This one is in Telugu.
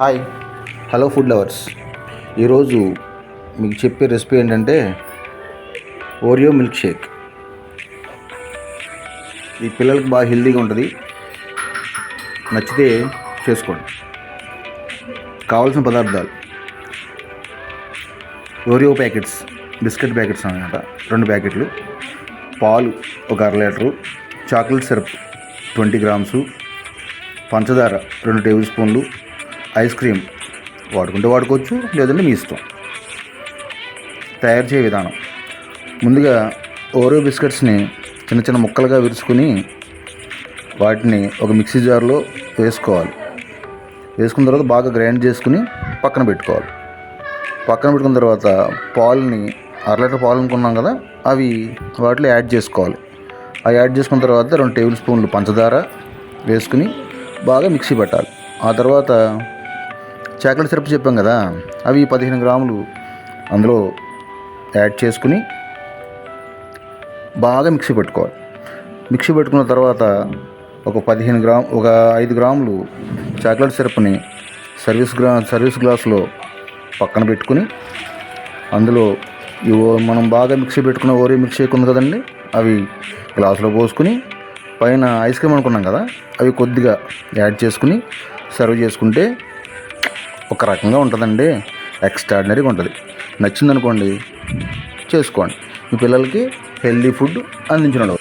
హాయ్. Hello food lovers. ఈరోజు మీకు చెప్పే రెసిపీ ఏంటంటే ఓరియో మిల్క్ షేక్. ఈ పిల్లలకి బాగా హెల్తీగా ఉంటుంది. నచ్చితే చేసుకోండి. కావాల్సిన పదార్థాలు. ఓరియో ప్యాకెట్స్ బిస్కెట్ ప్యాకెట్స్ అనమాట. రెండు ప్యాకెట్లు. పాలు ఒక అర litre. Chocolate syrup twenty grams. పంచదార రెండు టేబుల్ స్పూన్లు. ఐస్ క్రీమ్ వాడుకుంటే వాడుకోవచ్చు లేదంటే మీ ఇష్టం. తయారు చేయ విధానం. ముందుగా ఓరియో బిస్కెట్స్ని చిన్న చిన్న ముక్కలుగా విరుచుకుని వాటిని ఒక మిక్సీ జార్లో వేసుకోవాలి. వేసుకున్న తర్వాత బాగా గ్రైండ్ చేసుకుని పక్కన పెట్టుకోవాలి. పక్కన పెట్టుకున్న తర్వాత పాలుని అర లీటర్ పాలు అనుకున్నాం కదా అవి వాటిలో యాడ్ చేసుకోవాలి. అవి యాడ్ చేసుకున్న తర్వాత రెండు టేబుల్ స్పూన్లు పంచదార వేసుకుని బాగా మిక్సీ పెట్టాలి. ఆ తర్వాత చాక్లెట్ సిరప్ చెప్పాం కదా అవి పదిహేను గ్రాములు అందులో యాడ్ చేసుకుని బాగా మిక్సీ పెట్టుకోవాలి. మిక్సీ పెట్టుకున్న తర్వాత ఒక పదిహేను గ్రామ్ ఒక ఐదు గ్రాములు చాక్లెట్ సిరప్ని సర్వీస్ గ్లా సర్వీస్ గ్లాసులో పక్కన పెట్టుకుని అందులో ఇవో మనం బాగా మిక్సీ పెట్టుకున్న ఓరియో మిక్స్ ఉంది కదండి అవి గ్లాసులో పోసుకుని పైన ఐస్ క్రీమ్ అనుకున్నాం కదా అవి కొద్దిగా యాడ్ చేసుకుని సర్వ్ చేసుకుంటే ఒక రకంగా ఉంటుందండి. ఎక్స్ట్రాడినరీగా ఉంటుంది. నచ్చిందనుకోండి చేసుకోండి. మీ పిల్లలకి హెల్దీ ఫుడ్ అందించడం